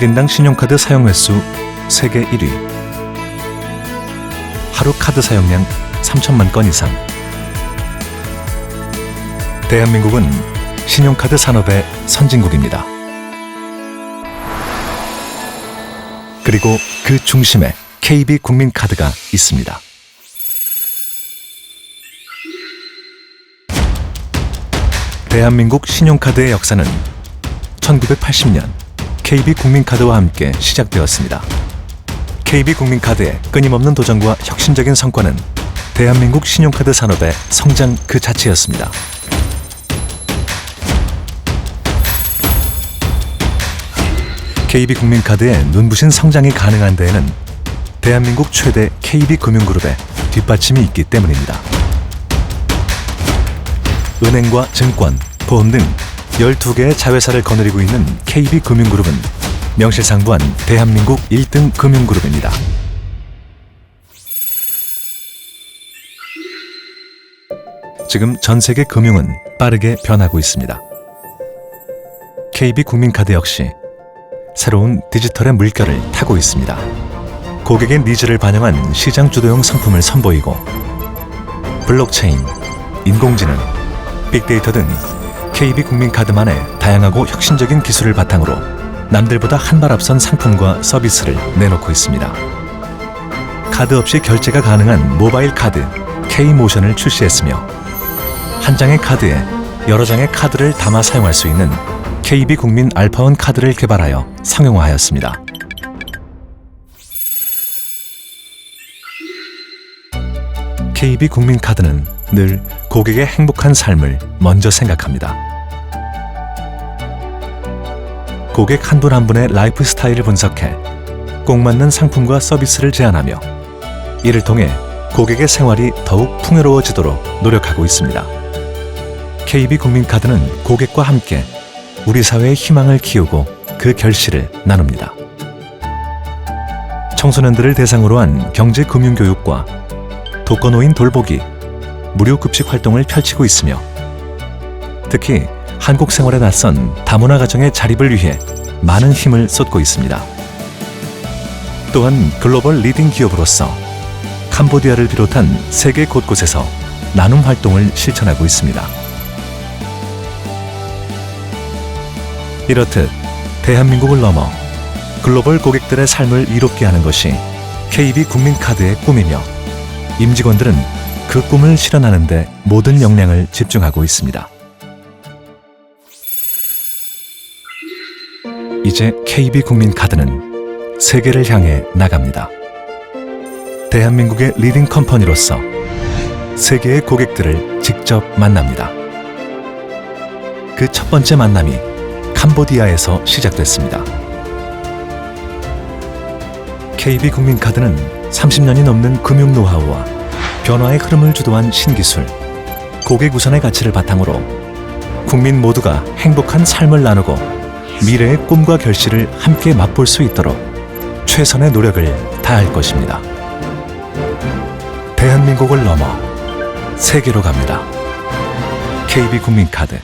1인당 신용카드 사용 횟수 세계 1위. 하루 카드 사용량 3천만 건 이상. 대한민국은 신용카드 산업의 선진국입니다. 그리고 그 중심에 KB 국민카드가 있습니다. 대한민국 신용카드의 역사는 1980년 KB 국민카드와 함께 시작되었습니다. KB 국민카드의 끊임없는 도전과 혁신적인 성과는 대한민국 신용카드 산업의 성장 그 자체였습니다. KB 국민카드의 눈부신 성장이 가능한 데에는 대한민국 최대 KB금융그룹의 뒷받침이 있기 때문입니다. 은행과 증권, 보험 등 12개의 자회사를 거느리고 있는 KB금융그룹은 명실상부한 대한민국 1등 금융그룹입니다. 지금 전 세계 금융은 빠르게 변하고 있습니다. KB국민카드 역시 새로운 디지털의 물결을 타고 있습니다. 고객의 니즈를 반영한 시장 주도형 상품을 선보이고 블록체인, 인공지능, 빅데이터 등 KB 국민카드만의 다양하고 혁신적인 기술을 바탕으로 남들보다 한 발 앞선 상품과 서비스를 내놓고 있습니다. 카드 없이 결제가 가능한 모바일 카드 K모션을 출시했으며 한 장의 카드에 여러 장의 카드를 담아 사용할 수 있는 KB 국민 알파원 카드를 개발하여 상용화하였습니다. KB 국민 카드는 늘 고객의 행복한 삶을 먼저 생각합니다. 고객 한분한 분의 라이프 스타일을 분석해 꼭 맞는 상품과 서비스를 제안하며 이를 통해 고객의 생활이 더욱 풍요로워지도록 노력하고 있습니다. KB 국민카드는 고객과 함께 우리 사회의 희망을 키우고 그 결실을 나눕니다. 청소년들을 대상으로 한 경제 금융 교육과 독거노인 돌보기, 무료 급식 활동을 펼치고 있으며 특히 한국 생활에 낯선 다문화 가정의 자립을 위해 많은 힘을 쏟고 있습니다. 또한 글로벌 리딩 기업으로서 캄보디아를 비롯한 세계 곳곳에서 나눔 활동을 실천하고 있습니다. 이렇듯 대한민국을 넘어 글로벌 고객들의 삶을 이롭게 하는 것이 KB 국민카드의 꿈이며 임직원들은 그 꿈을 실현하는 데 모든 역량을 집중하고 있습니다. 이제 KB 국민카드는 세계를 향해 나갑니다. 대한민국의 리딩 컴퍼니로서 세계의 고객들을 직접 만납니다. 그 첫 번째 만남이 캄보디아에서 시작됐습니다. KB 국민카드는 30년이 넘는 금융 노하우와 변화의 흐름을 주도한 신기술, 고객 우선의 가치를 바탕으로 국민 모두가 행복한 삶을 나누고 미래의 꿈과 결실을 함께 맛볼 수 있도록 최선의 노력을 다할 것입니다. 대한민국을 넘어 세계로 갑니다. KB 국민카드